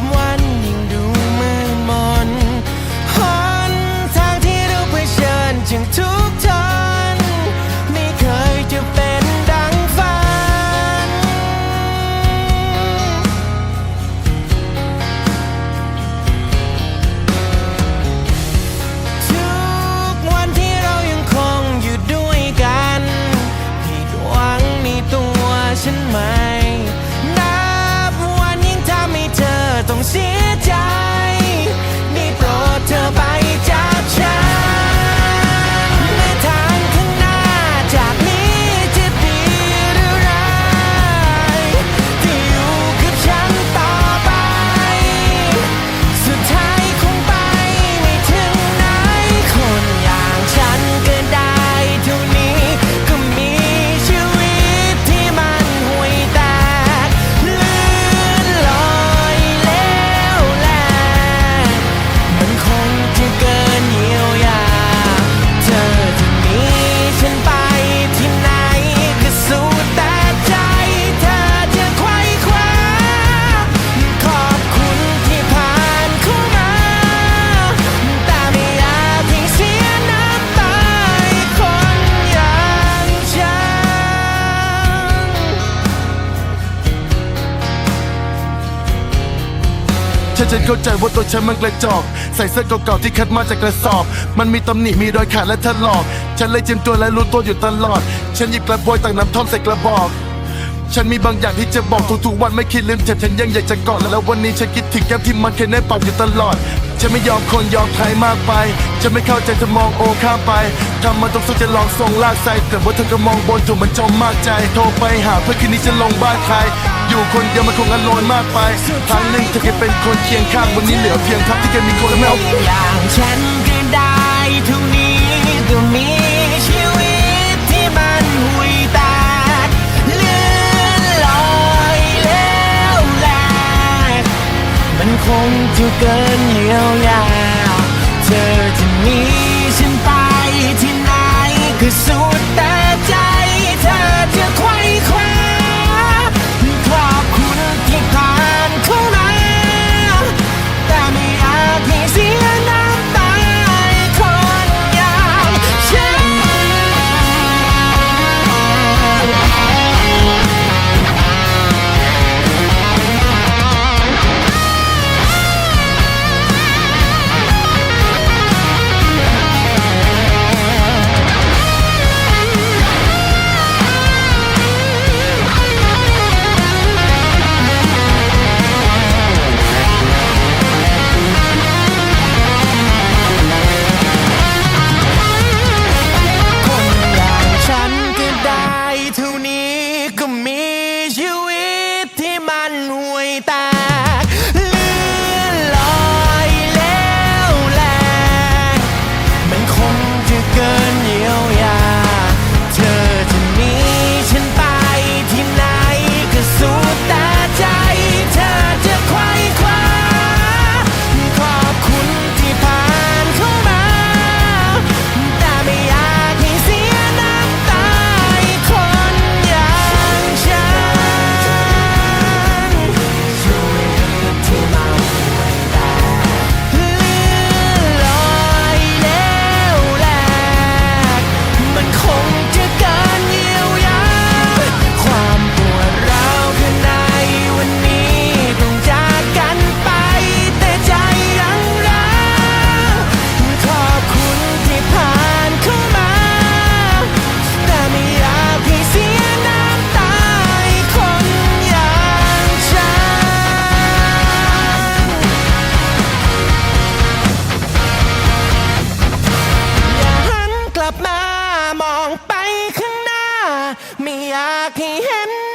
moi ฉันเข้าใจว่าตัวฉันมันกระจอก ใส่เสื้อเก่าๆที่คัดมาจากกระสอบ มันมีตำหนิมีรอยขาดและถลอก ฉันเลยเจียมตัวและรู้ตัวอยู่ตลอด ฉันหยิบกระบวยตักน้ำท่อมใส่กระบอก ฉันมีบางอย่างที่จะบอกทุกๆวันไม่คิดลืมเจ็บฉันยังอยากจะกอดแล้ววันนี้ฉันคิดถึงแก้มที่มันเคยแนบปากอยู่ตลอด ฉันไม่ยอมคนยอมใครมากไป ฉันไม่เข้าใจจะมองโอข้ามไปทำมันต้องสู้จะลองส่งลากใส่แต่ว่าเธอก็มองบนถูกมันจมมากใจ โทรไปหาเพื่อคืนนี้จะลงบ้านใคร อยู่คนเดียวมันคงอโลนมากไปครั้งหนึ่งเธอเคยเป็นคนเคียงข้างวันนี้เหลือเพียงภาพที่เคยมีคนและไม่เอย่างฉันก็ได้เท่านี้ก็มีชีวิตที่มันหุยแตกเลื่อนลอยแล้วแหลกมันคงจะเกินเยียวยาเธอจะหนีฉันไปที่ไหนก็สุดแอยากให้เห็น